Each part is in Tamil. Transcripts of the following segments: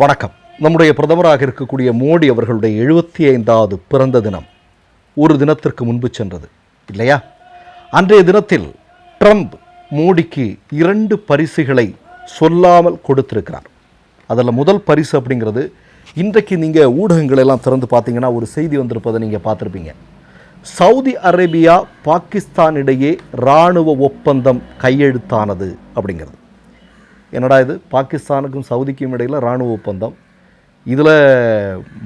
வணக்கம். நம்முடைய பிரதமராக இருக்கக்கூடிய மோடி அவர்களுடைய எழுபத்தி ஐந்தாவது பிறந்த தினம் ஒரு தினத்திற்கு முன்பு சென்றது இல்லையா? அன்றைய தினத்தில் ட்ரம்ப் மோடிக்கு இரண்டு பரிசுகளை சொல்லாமல் கொடுத்திருக்கிறார். அதில் முதல் பரிசு அப்படிங்கிறது இன்றைக்கு நீங்கள் ஊடகங்களெல்லாம் திறந்து பார்த்தீங்கன்னா ஒரு செய்தி வந்திருப்பதை நீங்கள் பார்த்துருப்பீங்க. சவுதி அரேபியா பாகிஸ்தான் இடையே இராணுவ ஒப்பந்தம் கையெழுத்தானது அப்படிங்கிறது. என்னடா இது? பாகிஸ்தானுக்கும் சவுதிக்கும் இடையில் இராணுவ ஒப்பந்தம். இதில்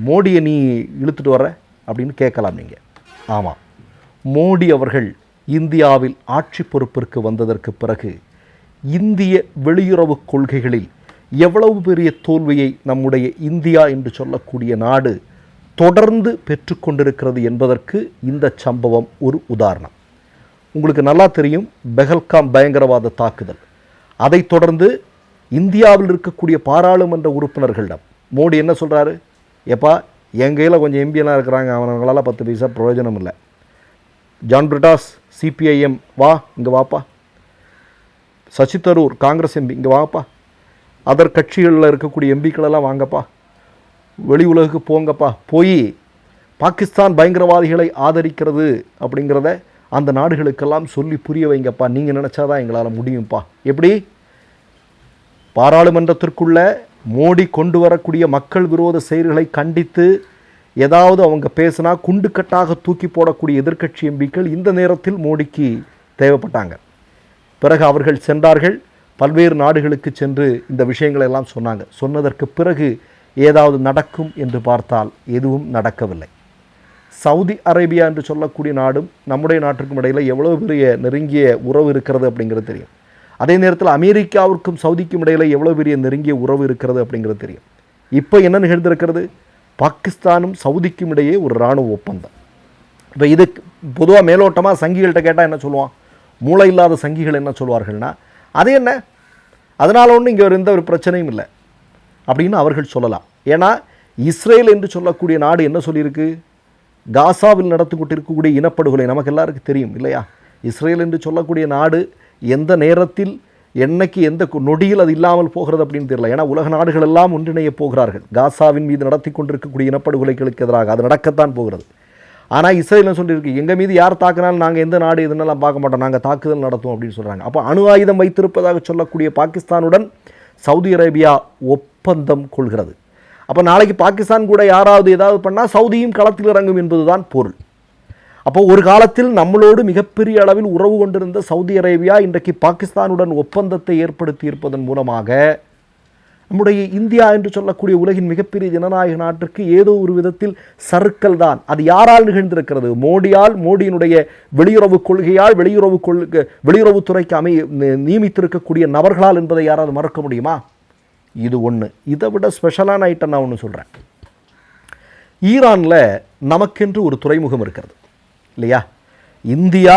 மோடியை நீ இழுத்துட்டு வர அப்படின்னு கேட்கலாம் நீங்கள் ஆமாம் மோடி அவர்கள் இந்தியாவில் ஆட்சி பொறுப்பிற்கு வந்ததற்கு பிறகு இந்திய வெளியுறவு கொள்கைகளில் எவ்வளவு பெரிய தோல்வியை நம்முடைய இந்தியா என்று சொல்லக்கூடிய நாடு தொடர்ந்து பெற்றுக்கொண்டிருக்கிறது என்பதற்கு இந்த சம்பவம் ஒரு உதாரணம். உங்களுக்கு நல்லா தெரியும் பெஹல்காம் பயங்கரவாத தாக்குதல். அதைத் தொடர்ந்து இந்தியாவில் இருக்கக்கூடிய பாராளுமன்ற உறுப்பினர்களிடம் மோடி என்ன சொல்கிறாரு எப்பா என் கையில் கொஞ்சம் எம்பியெல்லாம் இருக்கிறாங்க அவனவங்களால் பத்து பைசா பிரயோஜனம் இல்லை. ஜான் பிரிட்டாஸ் சிபிஐஎம் வா இங்கே வாப்பா. சசி தரூர் காங்கிரஸ் எம்பி இங்கே வாப்பா. அதர் கட்சிகளில் இருக்கக்கூடிய எம்பிக்களெல்லாம் வாங்கப்பா. வெளி உலகுக்கு போங்கப்பா. போய் பாகிஸ்தான் பயங்கரவாதிகளை ஆதரிக்கிறது அப்படிங்கிறத அந்த நாடுகளுக்கெல்லாம் சொல்லி புரிய வைங்கப்பா. நீங்கள் நினச்சாதான் எங்களால் முடியும்ப்பா. எப்படி? பாராளுமன்றத்திற்குள்ள மோடி கொண்டு வரக்கூடிய மக்கள் விரோத செயல்களை கண்டித்து ஏதாவது அவங்க பேசினா குண்டுக்கட்டாக தூக்கி போடக்கூடிய எதிர்க்கட்சி எம்பிக்கள் இந்த நேரத்தில் மோடிக்கு தேவைப்பட்டாங்க. பிறகு அவர்கள் சென்றார்கள். பல்வேறு நாடுகளுக்கு சென்று இந்த விஷயங்களை எல்லாம் சொன்னாங்க. சொன்னதற்கு பிறகு ஏதாவது நடக்கும் என்று பார்த்தால் எதுவும் நடக்கவில்லை. சவுதி அரேபியா என்று சொல்லக்கூடிய நாடும் நம்முடைய நாட்டிற்கும் இடையில் எவ்வளவு பெரிய நெருங்கிய உறவு இருக்கிறது அப்படிங்கிறது தெரியும். அதே நேரத்தில் அமெரிக்காவிற்கும் சவுதிக்கும் இடையில் எவ்வளோ பெரிய நெருங்கிய உறவு இருக்கிறது அப்படிங்கிறது தெரியும். இப்போ என்ன நிகழ்ந்திருக்கிறது? பாகிஸ்தானும் சவுதிக்கும் இடையே ஒரு இராணுவ ஒப்பந்தம். இப்போ இது பொதுவாக மேலோட்டமாக சங்கிகள்கிட்ட கேட்டால் என்ன சொல்லுவான்? மூளை இல்லாத சங்கிகள் என்ன சொல்வார்கள்னா அது என்ன? அதனால் ஒன்றும் இங்கே எந்த ஒரு பிரச்சனையும் இல்லை அப்படின்னு அவர்கள் சொல்லலாம். ஏன்னா இஸ்ரேல் என்று சொல்லக்கூடிய நாடு என்ன சொல்லியிருக்கு? காசாவில் நடத்தி கொண்டிருக்கக்கூடிய இனப்படுகொலை நமக்கு எல்லாருக்கும் தெரியும் இல்லையா? இஸ்ரேல் என்று சொல்லக்கூடிய நாடு எந்த நேரத்தில் என்னைக்கு எந்த நொடியில் அது இல்லாமல் போகிறது அப்படின்னு தெரியல. ஏன்னா உலக நாடுகள் எல்லாம் ஒன்றிணைய போகிறார்கள். காசாவின் மீது நடத்தி கொண்டிருக்கக்கூடிய இனப்படுகொலைகளுக்கு எதிராக அது நடக்கத்தான் போகிறது. ஆனால் இஸ்ரேலில் சொல்லியிருக்கு? எங்கள் மீது யார் தாக்கினாலும் நாங்கள் எந்த நாடு எதுனாலும் பார்க்க மாட்டோம். நாங்கள் தாக்குதல் நடத்தும் அப்படின்னு சொல்கிறாங்க அப்போ அணு ஆயுதம் வைத்திருப்பதாக சொல்லக்கூடிய பாகிஸ்தானுடன் சவுதி அரேபியா ஒப்பந்தம் கொள்கிறது. அப்போ நாளைக்கு பாகிஸ்தான் கூட யாராவது ஏதாவது பண்ணால் சவுதியும் களத்தில் இறங்கும் என்பதுதான் பொருள். அப்போ ஒரு காலத்தில் நம்மளோடு மிகப்பெரிய அளவில் உறவு கொண்டிருந்த சவுதி அரேபியா இன்றைக்கு பாகிஸ்தானுடன் ஒப்பந்தத்தை ஏற்படுத்தி இருப்பதன் மூலமாக நம்முடைய இந்தியா என்று சொல்லக்கூடிய உலகின் மிகப்பெரிய ஜனநாயக நாட்டிற்கு ஏதோ ஒரு விதத்தில் சறுக்கல் தான். அது யாரால் நிகழ்ந்திருக்கிறது? மோடியால் மோடியினுடைய வெளியுறவு கொள்கையால் வெளியுறவு கொள்கை வெளியுறவுத்துறைக்கு அமை நியமித்திருக்கக்கூடிய நபர்களால் என்பதை யாராவது மறக்க முடியுமா? இது ஒன்று இதை விட ஸ்பெஷலான ஐட்டம் நான் ஒன்று சொல்கிறேன் ஈரானில் நமக்கென்று ஒரு துறைமுகம் இருக்கிறது. இல்லையா? இந்தியா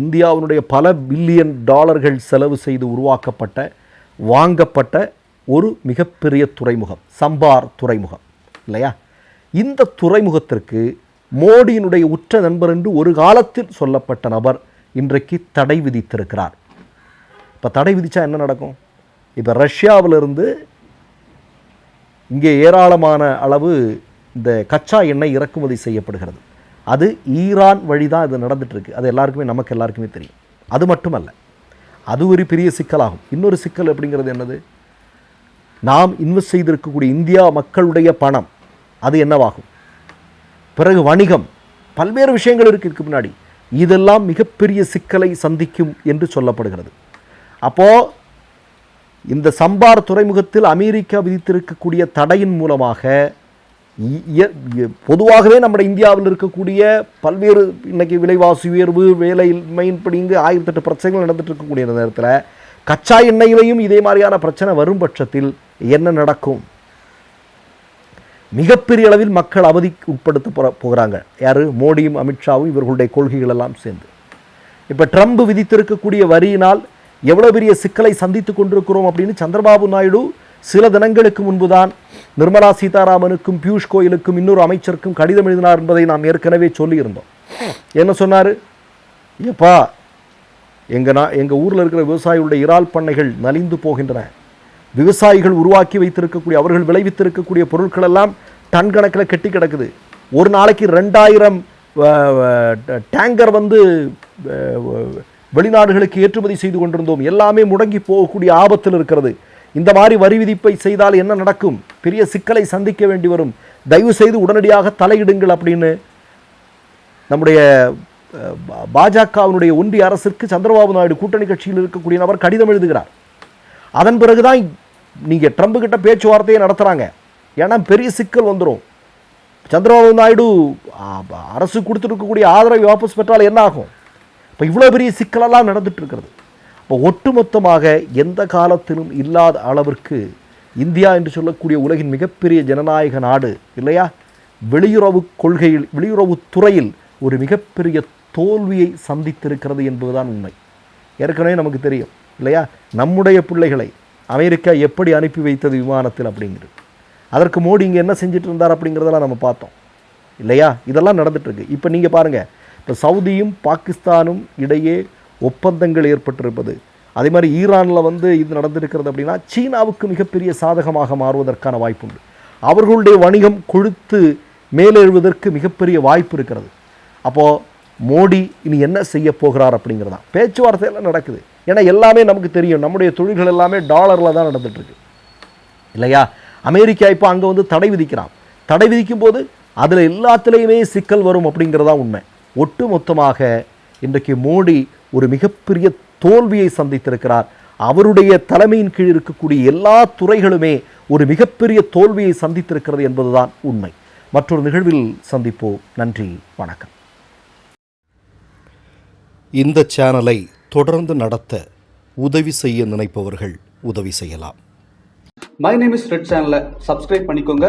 இந்தியாவினுடைய பல பில்லியன் டாலர்கள் செலவு செய்து உருவாக்கப்பட்ட வாங்கப்பட்ட ஒரு மிகப்பெரிய துறைமுகம் சம்பார் துறைமுகம் இல்லையா? இந்த துறைமுகத்திற்கு மோடியினுடைய உற்ற நண்பர் என்று ஒரு காலத்தில் சொல்லப்பட்ட நபர் இன்றைக்கு தடை விதித்திருக்கிறார். இப்போ தடை விதித்தா என்ன நடக்கும்? இப்போ ரஷ்யாவிலிருந்து இங்கே ஏராளமான அளவு இந்த கச்சா எண்ணெய் இறக்குமதி செய்யப்படுகிறது. அது ஈரான் வழி தான் இது நடந்துகிட்ருக்கு அது எல்லாருக்குமே நமக்கு எல்லாருக்குமே தெரியும். அது மட்டுமல்ல அது ஒரு பெரிய சிக்கலாகும். இன்னொரு சிக்கல் அப்படிங்கிறது என்னது? நாம் இன்வெஸ்ட் செய்திருக்கக்கூடிய இந்தியா மக்களுடைய பணம் அது என்னவாகும்? பிறகு வணிகம் பல்வேறு விஷயங்கள் இருக்கு இதுக்கு முன்னாடி இதெல்லாம் மிகப்பெரிய சிக்கலை சந்திக்கும் என்று சொல்லப்படுகிறது. அப்போது இந்த சம்பார் துறைமுகத்தில் அமெரிக்கா விதித்திருக்கக்கூடிய தடையின் மூலமாக பொதுவாகவே நம்ம இந்தியாவில் இருக்கக்கூடிய பல்வேறு இன்னைக்கு விலைவாசி உயர்வு வேலையின்மை இப்படி ஆயிரத்தெட்டு பிரச்சனைகள் நடந்துட்டு இருக்கக்கூடிய நேரத்தில் கச்சா எண்ணெயிலையும் இதே மாதிரியான பிரச்சனை வரும் பட்சத்தில் என்ன நடக்கும்? மிகப்பெரிய அளவில் மக்கள் அவதிக்கு உட்படுத்த போற போகிறாங்க. யார்? மோடியும் அமித்ஷாவும் இவர்களுடைய கொள்கைகள் எல்லாம் சேர்ந்து. இப்போ ட்ரம்ப் விதித்திருக்கக்கூடிய வரியினால் எவ்வளோ பெரிய சிக்கலை சந்தித்து கொண்டிருக்கிறோம் அப்படின்னு சந்திரபாபு நாயுடு சில தினங்களுக்கு முன்புதான் நிர்மலா சீதாராமனுக்கும் பியூஷ் கோயலுக்கும் இன்னொரு அமைச்சருக்கும் கடிதம் எழுதினார் என்பதை நாம் ஏற்கனவே சொல்லியிருந்தோம். என்ன சொன்னார்? எப்பா எங்கள் நான் எங்கள் ஊரில் இருக்கிற விவசாயிகளுடைய இறால் பண்ணைகள் நலிந்து போகின்றன. விவசாயிகள் உருவாக்கி வைத்திருக்கக்கூடிய அவர்கள் விளைவித்திருக்கக்கூடிய பொருட்கள் எல்லாம் டன் கணக்கில் கெட்டி கிடக்குது. ஒரு நாளைக்கு ரெண்டாயிரம் டேங்கர் வந்து வெளிநாடுகளுக்கு ஏற்றுமதி செய்து கொண்டிருந்தோம். எல்லாமே முடங்கி போகக்கூடிய ஆபத்தில் இருக்கிறது. இந்த மாதிரி வரி விதிப்பை செய்தால் என்ன நடக்கும்? பெரிய சிக்கலை சந்திக்க வேண்டி வரும். தயவு செய்து உடனடியாக தலையிடுங்கள் அப்படின்னு நம்முடைய பாஜகவினுடைய ஒன்றிய அரசிற்கு சந்திரபாபு நாயுடு கூட்டணி கட்சியில் இருக்கக்கூடிய நபர் கடிதம் எழுதுகிறார். அதன் பிறகுதான் நீங்கள் ட்ரம்ப் கிட்ட பேச்சுவார்த்தையை நடத்துகிறாங்க ஏன்னா பெரிய சிக்கல் வந்துடும் சந்திரபாபு நாயுடு அரசு கொடுத்துருக்கக்கூடிய ஆதரவை வாபஸ் பெற்றால் என்ன ஆகும்? இப்போ இவ்வளோ பெரிய சிக்கலெல்லாம் நடந்துட்டு இருக்கிறது. இப்போ ஒட்டுமொத்தமாக எந்த காலத்திலும் இல்லாத அளவிற்கு இந்தியா என்று சொல்லக்கூடிய உலகின் மிகப்பெரிய ஜனநாயக நாடு இல்லையா? வெளியுறவு கொள்கையில் வெளியுறவு துறையில் ஒரு மிகப்பெரிய தோல்வியை சந்தித்திருக்கிறது என்பதுதான் உண்மை. ஏற்கனவே நமக்கு தெரியும் இல்லையா? நம்முடைய பிள்ளைகளை அமெரிக்கா எப்படி அனுப்பி வைத்தது விமானத்தில் அப்படிங்கிறது. அதற்கு மோடி இங்கே என்ன செஞ்சுட்டு இருந்தார் அப்படிங்கிறதெல்லாம் நம்ம பார்த்தோம் இல்லையா? இதெல்லாம் நடந்துட்டு இப்போ நீங்கள் பாருங்கள் இப்போ சவுதியும் பாகிஸ்தானும் இடையே ஒப்பந்தங்கள் ஏற்பட்டிருப்பது. அதே மாதிரி ஈரானில் வந்து இது நடந்திருக்கிறது அப்படின்னா சீனாவுக்கு மிகப்பெரிய சாதகமாக மாறுவதற்கான வாய்ப்புண்டு. அவர்களுடைய வணிகம் கொழுத்து மேலெழுவதற்கு மிகப்பெரிய வாய்ப்பு இருக்கிறது. அப்போது மோடி இனி என்ன செய்ய போகிறார் அப்படிங்கிறதா பேச்சுவார்த்தையெல்லாம் நடக்குது. ஏன்னா எல்லாமே நமக்கு தெரியும். நம்முடைய தொழில்கள் எல்லாமே டாலரில் தான் நடந்துகிட்ருக்கு இல்லையா? அமெரிக்கா இப்போ அங்கே வந்து தடை விதிக்கிறான். தடை விதிக்கும் போது அதில் எல்லாத்துலேயுமே சிக்கல் வரும் அப்படிங்கிறதா உண்மை. ஒட்டு மொத்தமாக இன்றைக்கு மோடி ஒரு மிகப்பெரிய தோல்வியை சந்தித்திருக்கிறார். அவருடைய தலைமையின் கீழ் இருக்கக்கூடிய எல்லா துறைகளுமே ஒரு மிகப்பெரிய தோல்வியை சந்தித்திருக்கிறது என்பதுதான் உண்மை. மற்றொரு நிகழ்வில் சந்திப்போம். நன்றி வணக்கம். இந்த சேனலை தொடர்ந்து நடத்த உதவி செய்ய நினைப்பவர்கள் உதவி செய்யலாம். மை நேம் இஸ் ரெட் சேனலை சப்ஸ்கிரைப் பண்ணிக்கோங்க.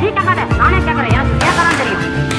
சீட்டை காட்ட நானே கேட்கறேன். எனக்கு கேட்கலாம் தெரியும்?